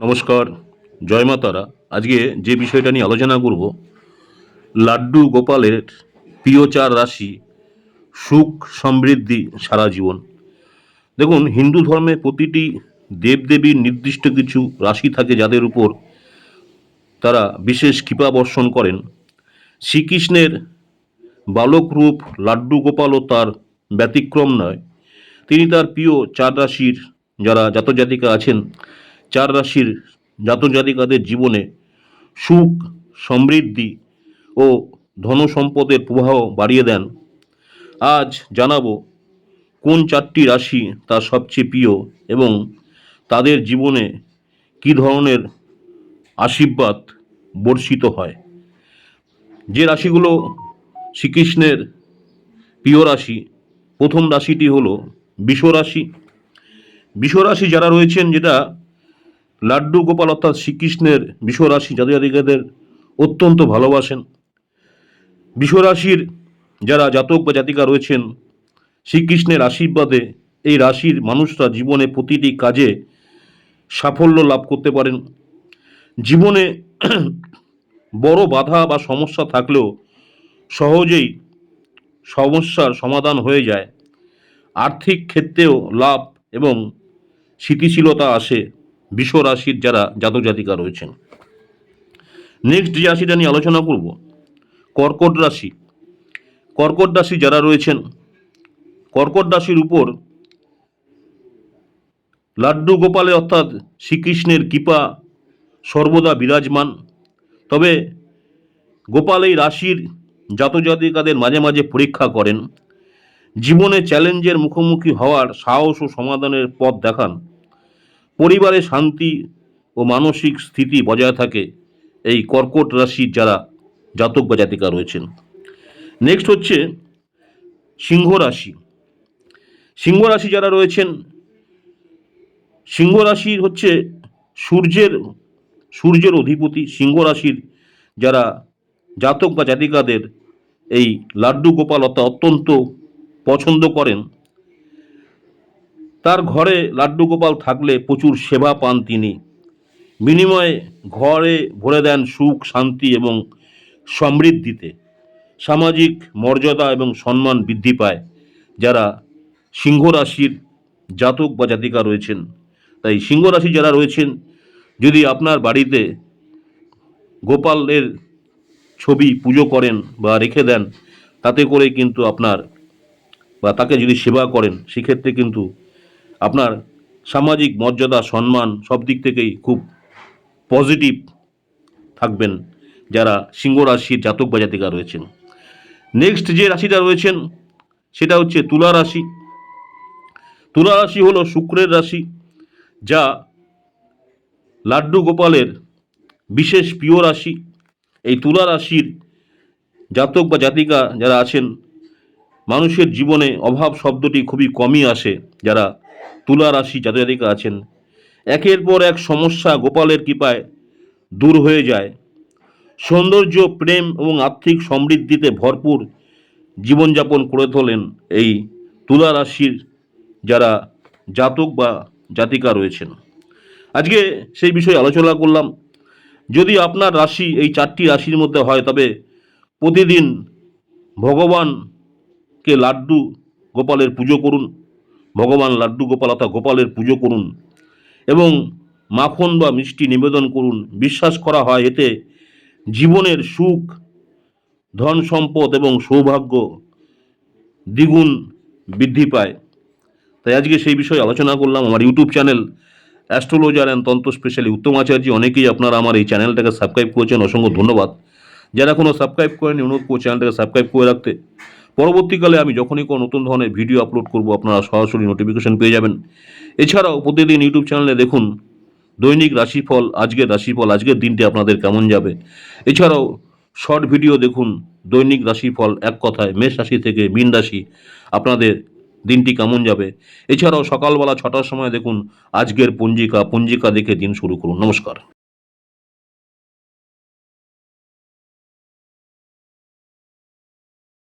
নমস্কার, জয় মা তারা। আজকে যে বিষয়টা নিয়ে আলোচনা করব, লাড্ডু গোপালের প্রিয় চার রাশি, সুখ সমৃদ্ধি, সারা জীবন। দেখুন, হিন্দু ধর্মে প্রতিটি দেবদেবীর নির্দিষ্ট কিছু রাশি থাকে যাদের উপর তারা বিশেষ কৃপা বর্ষণ করেন। শ্রীকৃষ্ণের বালক রূপ লাড্ডু গোপালও তার ব্যতিক্রম নয়। তিনি তার প্রিয় চার রাশির যারা জাতজাতিকা আছেন চার রাশির জাতজাতিকাদের জীবনে সুখ, সমৃদ্ধি ও ধন সম্পদের প্রবাহ বাড়িয়ে দেন। আজ জানাব কোন চারটি রাশি তার সবচেয়ে প্রিয় এবং তাদের জীবনে কী ধরনের আশীর্বাদ বর্ষিত হয়। যে রাশিগুলো শ্রীকৃষ্ণের প্রিয় রাশি, প্রথম রাশিটি হলো বিশ্বরাশি বিশ্বরাশি যারা রয়েছেন, যেটা লাড্ডু গোপাল অর্থাৎ শ্রীকৃষ্ণের বিশ্বরাশি জাতিকাদের অত্যন্ত ভালোবাসেন। বিশ্বরাশির যারা জাতক বা জাতিকা রয়েছেন, শ্রীকৃষ্ণের আশীর্বাদে এই রাশির মানুষরা জীবনে প্রতিটি কাজে সাফল্য লাভ করতে পারেন। জীবনে বড় বাধা বা সমস্যা থাকলেও সহজেই সমস্যার সমাধান হয়ে যায়। আর্থিক ক্ষেত্রেও লাভ এবং স্থিতিশীলতা আসে। বিশ্ব রাশির যারা জাতক জাতিকা রয়েছেন। নেক্সট যে রাশিটা নিয়ে আলোচনা করব, কর্কট রাশি। কর্কট রাশি যারা রয়েছেন, কর্কট রাশির উপর লাড্ডু গোপালে অর্থাৎ শ্রীকৃষ্ণের কৃপা সর্বদা বিরাজমান। তবে গোপাল এই রাশির জাতজাতিকাদের মাঝে মাঝে পরীক্ষা করেন। জীবনে চ্যালেঞ্জের মুখোমুখি হওয়ার সাহস ও সমাধানের পথ দেখান। পরিবারে শান্তি ও মানসিক স্থিতি বজায় থাকে এই কর্কট রাশির যারা জাতক বা জাতিকা রয়েছেন। নেক্সট হচ্ছে সিংহ রাশি। সিংহ রাশি যারা রয়েছেন, সিংহ রাশির হচ্ছে সূর্যের সূর্যের অধিপতি। সিংহ রাশির যারা জাতক বা জাতিকাদের এই লাড্ডু গোপালতা অত্যন্ত পছন্দ করেন তার ঘরে লাড্ডু গোপাল থাকলে প্রচুর সেবা পান তিনি। বিনিময়ে ঘরে ভরে দেন সুখ, শান্তি এবং সমৃদ্ধিতে। সামাজিক মর্যাদা এবং সম্মান বৃদ্ধি পায়। যারা সিংহ রাশির জাতক বা জাতিকা রয়েছেন, তাই সিংহ রাশি যারা রয়েছেন, যদি আপনার বাড়িতে গোপালের ছবি পুজো করেন বা রেখে দেন, তাতে করে কিন্তু আপনার বা তাকে যদি সেবা করেন, সেক্ষেত্রে কিন্তু আপনার সামাজিক মর্যাদা, সম্মান সব দিক থেকেই খুব পজিটিভ থাকবেন যারা সিংহ রাশির জাতক বা জাতিকা রয়েছেন। নেক্সট যে রাশিটা রয়েছেন, সেটা হচ্ছে তুলা রাশি। তুলা রাশি হলো শুক্রের রাশি, যা লাড্ডু গোপালের বিশেষ প্রিয় রাশি। এই তুলা রাশির জাতক বা জাতিকা যারা আছেন, মানুষের জীবনে অভাব শব্দটি খুবই কমই আসে। যারা তুলা রাশি জাতক জাতিকা আছেন। একের পর এক সমস্যা গোপালের কৃপায় দূর হয়ে যায়। সৌন্দর্য, প্রেম এবং আর্থিক সমৃদ্ধিতে ভরপুর জীবনযাপন করে তোলেন এই তুলা রাশির যারা জাতক বা জাতিকা রয়েছেন। আজকে সেই বিষয়ে আলোচনা করলাম। যদি আপনার রাশি এই চারটি রাশির মধ্যে হয়, তবে প্রতিদিন ভগবানকে লাড্ডু গোপালের পুজো করুন। ভগবান লাড্ডু গোপালতা গোপালের পুজো করুন এবং মাখন বা মিষ্টি নিবেদন করুন। বিশ্বাস করা হয় এতে জীবনের সুখ, ধন সম্পদ এবং সৌভাগ্য দ্বিগুণ বৃদ্ধি পায়। তাই আজকে সেই বিষয়ে আলোচনা করলাম। আমার YouTube channel astrologer and tantra specially Uttam Acharya. অনেকেই আপনারা আমার এই চ্যানেলটাকে সাবস্ক্রাইব করেছেন। অসংখ্য ধন্যবাদ। যারা কোনো সাবস্ক্রাইব করেনি অনুরোধ করব চ্যানেলটাকে সাবস্ক্রাইব করে রাখতে। পরবর্তীকালে আমি যখনই কোনো নতুন ধরনের ভিডিও আপলোড করব, আপনারা সরাসরি নোটিফিকেশন পেয়ে যাবেন। এছাড়াও প্রতিদিন ইউটিউব চ্যানেলে দেখুন দৈনিক রাশিফল, আজকের রাশিফল, আজকের দিনটি আপনাদের কেমন যাবে। এছাড়াও শর্ট ভিডিও দেখুন দৈনিক রাশিফল, এক কথায় মেষ রাশি থেকে মীন রাশি, আপনাদের দিনটি কেমন যাবে। এছাড়াও সকালবেলা ছটার সময় দেখুন আজকের পঞ্জিকা পঞ্জিকা দেখে দিন শুরু করুন। নমস্কার।